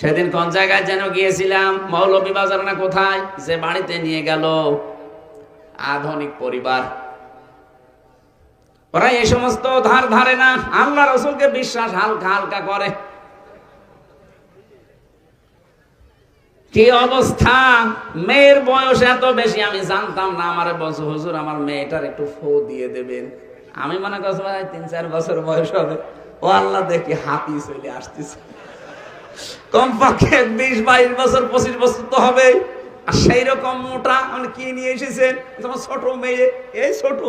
সেদিন কোন জায়গায় যেন গিয়েছিলাম? মৌলভী বাজার না কোথায়? যে বাড়িতে নিয়ে গেল আধুনিক পরিবার। ওরা এই সমস্ত ধার ধারে না, আল্লাহ রসুলকে বিশ্বাস হালকা হালকা করে। কি অবস্থা? মেয়ের বয়স এত বেশি, আমি জানতাম না আমার বছর হুজুর, আমার মেয়েটার একটু ফো দিয়ে দেবেন। আমি মনে করছি তিন চার বছর বয়স হবে। ও আল্লাহ দেখি হাতি চলে আসতেছে। কমপক্ষে বিশ, বাইশ বছর, পঁচিশ বছর তো হবে আর সেই রকম মোটা মানে কি নিয়ে এসেছেন? তোমার ছোট মেয়ে। এই ছোট।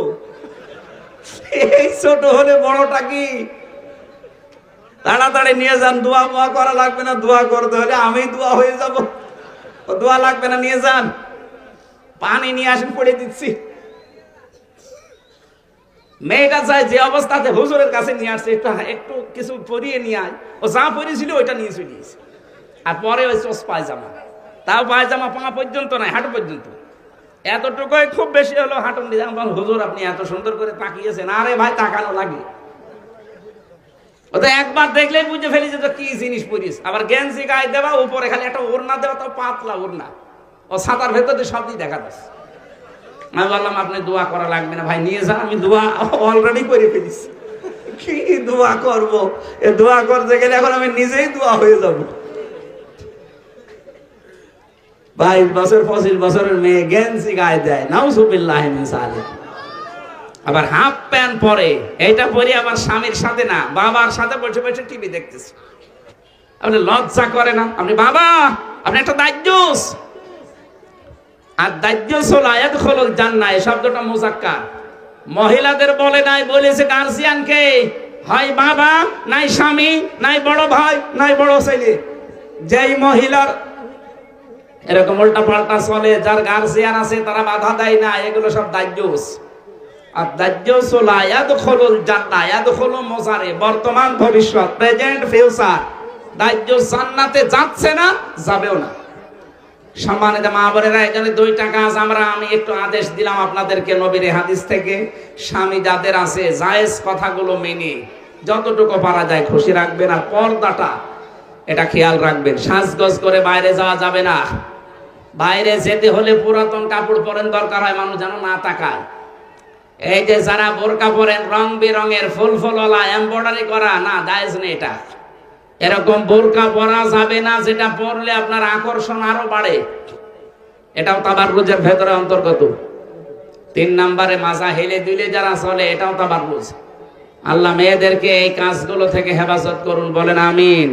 এই ছোট হলে বড়টা কি? তাড়াতাড়ি নিয়ে যান, দোয়া মোয়া করা লাগবে না, দোয়া করতে হলে আমি দোয়া হয়ে যাব। দোয়া লাগবে না, নিয়ে যান। পানি নিয়ে আসেন পড়ে দিচ্ছি। মেয়েটা চায় যে অবস্থাতে হুজুরের কাছে নিয়ে আসছে একটু একটু কিছু পরিয়ে নিয়ে আয়। ও যা পরিয়েছিল ওইটা নিয়ে চলে গেছে। আর পরে ওই চোস পায়জামা। তাও পায়জামা পা পর্যন্ত নাই, হাঁটু পর্যন্ত। এতটুকুই খুব বেশি হলো হাঁটুন দিয়ে আমি হুজুর, আপনি এত সুন্দর করে তাকিয়েছেন। আরে ভাই, তাকানো লাগে। ও তো একবার দেখলেই বুঝে ফেলি যে কি জিনিস পরিস। আবার গেঞ্জি গায়ে দেওয়া, উপরে খালি একটা ওড়না দেওয়া তো পাতলা ওড়না। ও সাঁতার দিয়ে দেখা যাচ্ছে। আমি বললাম, আপনি দোয়া করা লাগবে না ভাই, নিয়ে যান, আমি দোয়া অলরেডি করে ফেলিস কি দোয়া করব? এ দোয়া করতে গেলে এখন আমি নিজেই দোয়া হয়ে যাব। বাইশ বছর, পঁচিশ বছরের মেয়ে গেঞ্জি গায়ে দেয় আবার হাফ প্যান্ট পরে, এইটা পরে আবার স্বামীর সাথে না, বাবার সাথে বসে বসে টিভি দেখতেছে। আপনি লজ্জা করে না? আপনি, বাবা, আপনি একটা দায়িত্বস আর দাহ্য সোলায়াত খোলক জান্না শব্দটা মোজাক্কার। মহিলাদের বলে নাই, বলেছে গার্জিয়ানকে হয় বাবা, নাই স্বামী, নাই বড় ভাই, নাই বড় ছেলে। যেই মহিলার এরকম উল্টা পাল্টা চলে, যার গার্জিয়ান আছে, তারা বাধা দেয় না, এগুলো সব দাহ্যস আর দাহ্য সোলায়াত খোলল জান্না ইয়াদ খোলো মোজারে, বর্তমান ভবিষ্যৎ প্রেজেন্ট ফিউচার দাহ্য জান্নাতে যাচ্ছে না, যাবেও না। সম্মানিত মা বোনেরা, এখানে দুইটা কাজ আমরা, আমি একটু আদেশ দিলাম আপনাদেরকে নবীর হাদিস থেকে। স্বামী যাদের আছে, জায়েজ কথাগুলো মেনে যতটুকু পারা যায় খুশি রাখবেন আর পর্দাটা, এটা খেয়াল রাখবেন। সাজগজ করে বাইরে যাওয়া যাবে না। বাইরে যেতে হলে পুরাতন কাপড় পরেন, দরকার হয় মানুষ যেন না তাকায়। এই যে যারা বোরকা পরেন, রং বেরঙের ফুল ফুলওয়ালা এমব্রয়ডারি করা, না, জায়েজ নেই এটা। এরকম বোরকা পরা যাবে না, যেটা পরলে আপনার আকর্ষণ আরও বাড়ে। এটাও তাবার রোজের ভেতরে অন্তর্গত। তিন নম্বরে, মাজা হেলে দিলে যারা চলে, এটাও তাবার রোজ আল্লাহ মেয়েদেরকে এই কাজগুলো থেকে হেফাজত করুন, বলেন আমিন।